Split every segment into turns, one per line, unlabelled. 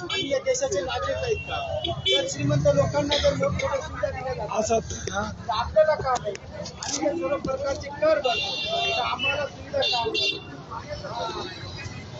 आणि या देशाचे नागरिक आहेत का? जर श्रीमंत लोकांना जर मोठमोठ्या सुविधा दिल्या जातात
असं
तर आपल्याला का नाही? आणि हे सर्व प्रकारचे कर भरतो तर आम्हाला सुविधा का नाही?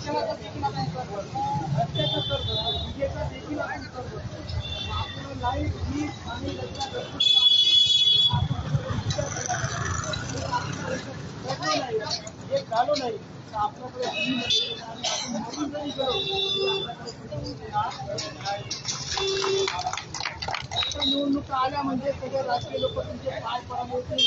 शिक्षणाचा देखील आपण कर भरतो रस्त्याचा कर भरतो विजेचा देखील आपण कर भरतो. आपलं लाइट वीज आणि रस्ता तर हे झालो नाही. निवडणुका आल्या म्हणजे सगळे राजकीय लोक तुमचे पाय परामोतील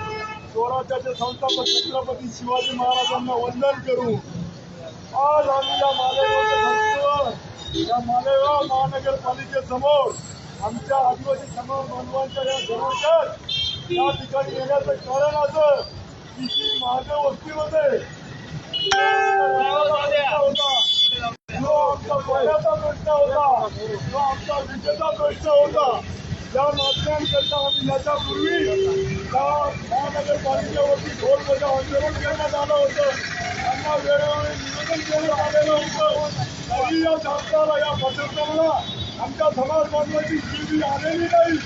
स्वराज्याचे संस्थापक छत्रपती शिवाजी महाराजांना वंदन करू आज आम्ही या मालेगाव या मालेगाव महानगरपालिकेसमोर आमच्या आदिवासी समाज बांधवांच्या या घरावर या ठिकाणी येण्याचं कारण असं की जी महादेव वस्तीमध्ये होता जो आमचा पहिल्याचा प्रश्न होता जो आमचा विजेचा प्रश्न होता या मागण्यांकरता आम्ही याच्यापूर्वी या महानगरपालिकेवरती ढोल बजा आंदोलन करण्यात आलं होतं. त्यांना वेळोवेळी निवेदन देण्यात आलेलं होतं. तरी या शासनाला या प्रशासनाला आमच्या समाज बांधवाची जीवी आलेली नाही.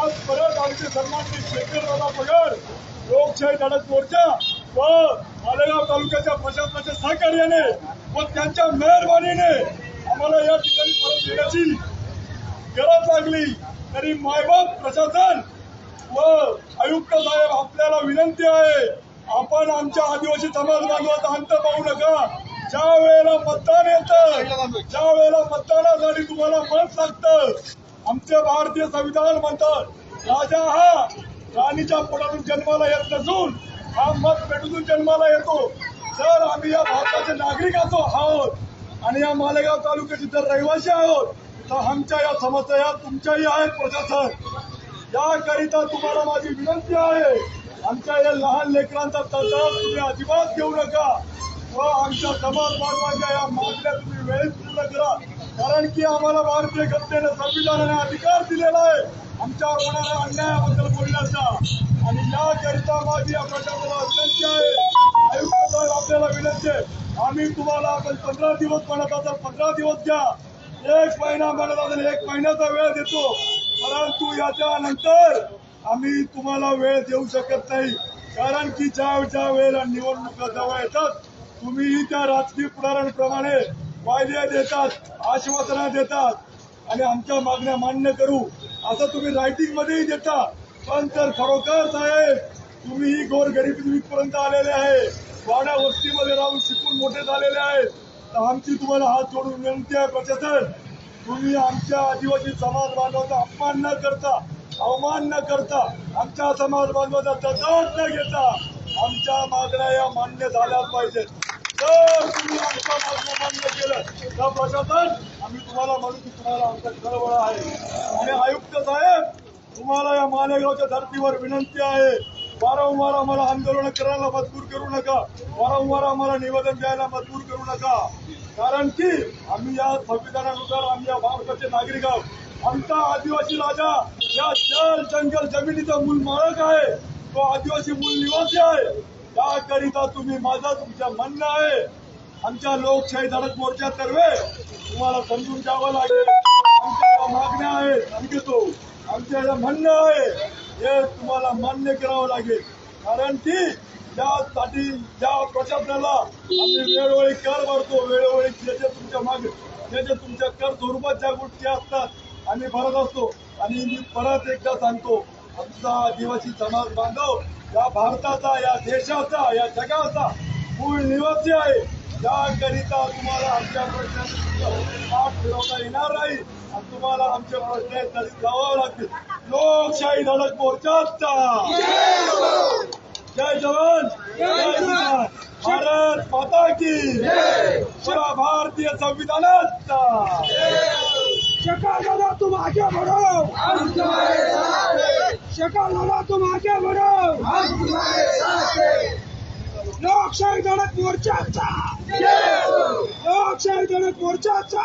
आज परत आमचे सन्माननीय शेखर दादा पगार लोकशाही लढत मोर्चा व मालेगाव तालुक्याच्या प्रशासनाच्या सहकार्याने व त्यांच्या मेहरबानीने आम्हाला या ठिकाणी परत येण्याची गरज लागली. तरी मायबाप प्रशासन व आयुक्त साहेब आपल्याला विनंती आहे आपण आमच्या आदिवासी समाज बांधवाचा अंत पाहू नका. ज्या वेळेला मतदान येतं ज्या वेळेला मतदानासाठी तुम्हाला मत लागतं आमचे भारतीय संविधान म्हणतात राजा हा राणीच्या पोटातून जन्माला येत नसून हा मत पेटून जन्माला येतो. जर आम्ही या भारताचे नागरिक असो आहोत आणि या मालेगाव तालुक्याचे जर रहिवासी आहोत तर आमच्या या समस्या या तुमच्याही आहेत प्रशासन. याकरिता तुम्हाला माझी विनंती आहे आमच्या या लहान लेकरांचा तसाच तुम्ही अजिबात घेऊ नका. व आमच्या समाज बांधवांच्या या मागण्या तुम्ही वेळेत पूर्ण करा. कारण की आम्हाला भारतीय जनतेने संविधानाने अधिकार दिलेला आहे. आमच्यावर होणाऱ्या अन्यायाबद्दल बोलण्याचा. आणि याकरिता माझी या प्रशासनाला विनंती आहे. आयुक्त साहेब आपल्याला विनंती आहे. आम्ही तुम्हाला आपण पंधरा दिवस म्हणत असाल पंधरा दिवस घ्या. एक महिना म्हणत असेल एक महिन्याचा वेळ देतो. परंतु याच्या नंतर आम्ही तुम्हाला वेळ देऊ शकत नाही. कारण की ज्या ज्या वेळेला निवडणुका जवळ येतात तुम्हीही त्या राजकीय पुढाऱ्यांप्रमाणे वायदे देतात आश्वासनं देतात. आणि आमच्या मागण्या मान्य करू. असं तुम्ही रायटिंग मध्येही देता. पण तर खरोखर साहेब तुम्हीही गोरगरीबीपर्यंत आलेले आहे. वाड्या वस्तीमध्ये राहून शिकून मोठे झालेले आहेत. तर आमची तुम्हाला हात जोडून विनंती आहे प्रशासन तुम्ही आमच्या आदिवासी समाज बांधवाचा अपमान न करता अवमान न करता आमच्या समाज बांधवाचा दगात न घेता आमच्या मागण्या या मान्य झाल्याच पाहिजेत. जर तुम्ही आमच्या मागण्या मान्य केलं तर प्रशासन आम्ही तुम्हाला म्हणू की तुम्हाला आमचा कळवळ आहे. आणि आयुक्त साहेब तुम्हाला या मालेगावच्या धर्तीवर विनंती आहे. वारंवार आम्हाला आंदोलन करायला मजबूर करू नका. वारंवार आम्हाला निवेदन द्यायला मजबूर करू नका. कारण की आम्ही या संविधानानुसार आम्ही या भारताचे नागरिक आहोत. आमचा आदिवासी राजा या जल जंगल जमिनीचा मूल मालक आहे. तो आदिवासी मूल निवासी आहे. त्याकरिता तुम्ही माझा तुमचं म्हणणं आहे. आमच्या लोकशाही धडक मोर्चातर्फे तुम्हाला समजून द्यावं लागेल. आमच्या मागण्या आहेत आम्ही घेतो. आमच्या म्हणणं आहे हे तुम्हाला मान्य करावं लागेल. कारण की त्यासाठी ज्या प्रशासनाला आम्ही वेळोवेळी कर भरतो. वेळोवेळी ज्याचे तुमच्या मागे ज्याचे तुमच्या कर स्वरूपात ज्या गोष्टी असतात आम्ही भरत असतो. आणि मी परत एकदा सांगतो आमचा आदिवासी समाज बांधव या भारताचा या देशाचा या जगाचा मूळ निवासी आहे. त्याकरिता तुम्हाला आमच्या प्रश्नांची येणार नाही. आणि तुम्हाला आमचे प्रश्न तरी जावं लागतील. लोकशाही धडक मोर्चाचा. जय जवान. जय किसान भारत. माता की. बड़ा भारतीय संविधानाचा.
शकाल दादा तुम आगे बढ़ो.
हम तुम्हारे साथ हैं।
शकाल दादा तुम आगे बढ़ो. लोकशाही धडक मोर्चाचा. लोकशाही धडक मोर्चाचा.